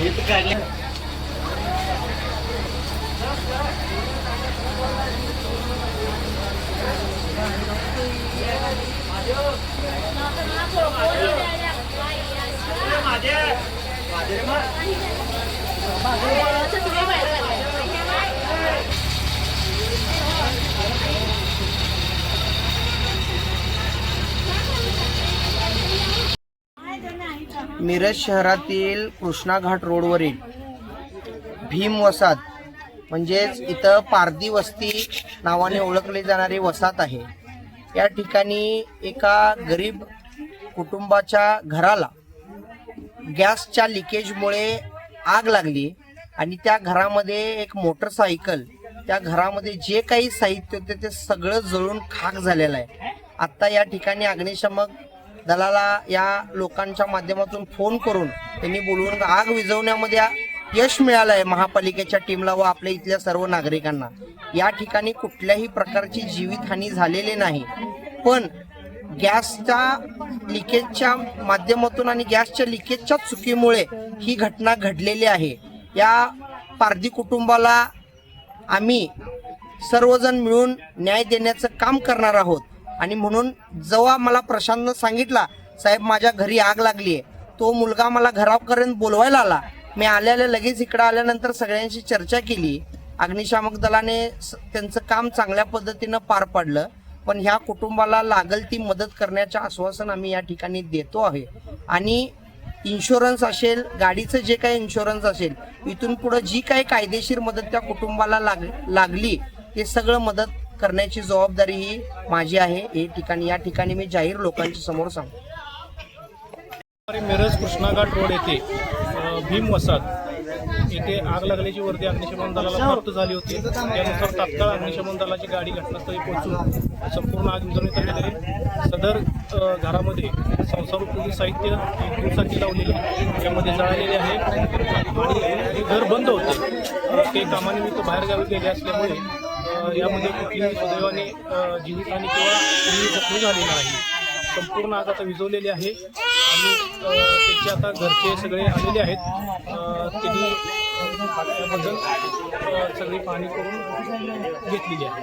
Itu kan Miraj शहरातील कृष्णाघाट रोडवरील भीम वसाहत म्हणजेच इथं पारधी वस्ती नावाने ओळखली जाणारी वसाहत आहे. या ठिकाणी एका गरीब कुटुंबाच्या घराला गॅसच्या लिकेजमुळे आग लागली आणि त्या घरामध्ये एक मोटरसायकल त्या घरामध्ये जे काही साहित्य होते ते सगळं जळून खाक झालेलं आहे. आत्ता या ठिकाणी अग्निशमक दलाला या लोकांच्या माध्यमातून फोन करून त्यांनी बोलवून आग विझवण्यामध्ये यश मिळालं आहे महापालिकेच्या टीमला व आपल्या इथल्या सर्व नागरिकांना. या ठिकाणी कुठल्याही प्रकारची जीवितहानी झालेली नाही. पण गॅसच्या लिकेजच्या माध्यमातून आणि गॅसच्या लिकेजच्या चुकीमुळे ही घटना घडलेली आहे. या पारधी कुटुंबाला आम्ही सर्वजण मिळून न्याय देण्याचं काम करणार आहोत. आणि म्हणून जेव्हा मला प्रशांतनं सांगितला साहेब माझ्या घरी आग लागली आहे तो मुलगा मला घरापर्यंत बोलवायला आला. मी आल्याला लगेच इकडं आल्यानंतर सगळ्यांशी चर्चा केली. अग्निशामक दलाने स- त्यांचं काम चांगल्या पद्धतीनं पार पाडलं. पण ह्या कुटुंबाला लागल ती मदत करण्याचं आश्वासन आम्ही या ठिकाणी देतो आहे. आणि इन्शुरन्स असेल गाडीचं जे काही इन्शुरन्स असेल इथून पुढे जी काही कायदेशीर मदत त्या कुटुंबाला लाग लागली ते सगळं मदत करण्याची जबाबदारी ही माझी आहे. हे ठिकाणी या ठिकाणी मी जाहीर लोकांच्या समोर सांगतो. मिरज कृष्णाघाट रोड येथे भीम वसाहत. येथे आग लागल्याची वर्दी अग्निशमन दलाला प्राप्त झाली होती. त्यानुसार तात्काळ अग्निशमन दलाची गाडी घटनास्थळी पोहोचून संपूर्ण आग विझवणी करण्यात आली सदर घरामध्ये संसारोपयोगी साहित्य एक दिवसाची लावलेली त्यामध्ये जळालेले आहे. आणि हे घर बंद होते. ते कामानिमित्त बाहेरगावी गेले असल्यामुळे यामध्ये कुठलीही सुदैवाने जीवितहानी किंवा जखमी झाले नाही. संपूर्ण आग आता विझवलेली आहे. आणि अ, आता घरचे सगळे आलेले आहेत. तिने त्यांनी त्याबद्दल सगळी पाहणी करून घेतलेली आहे.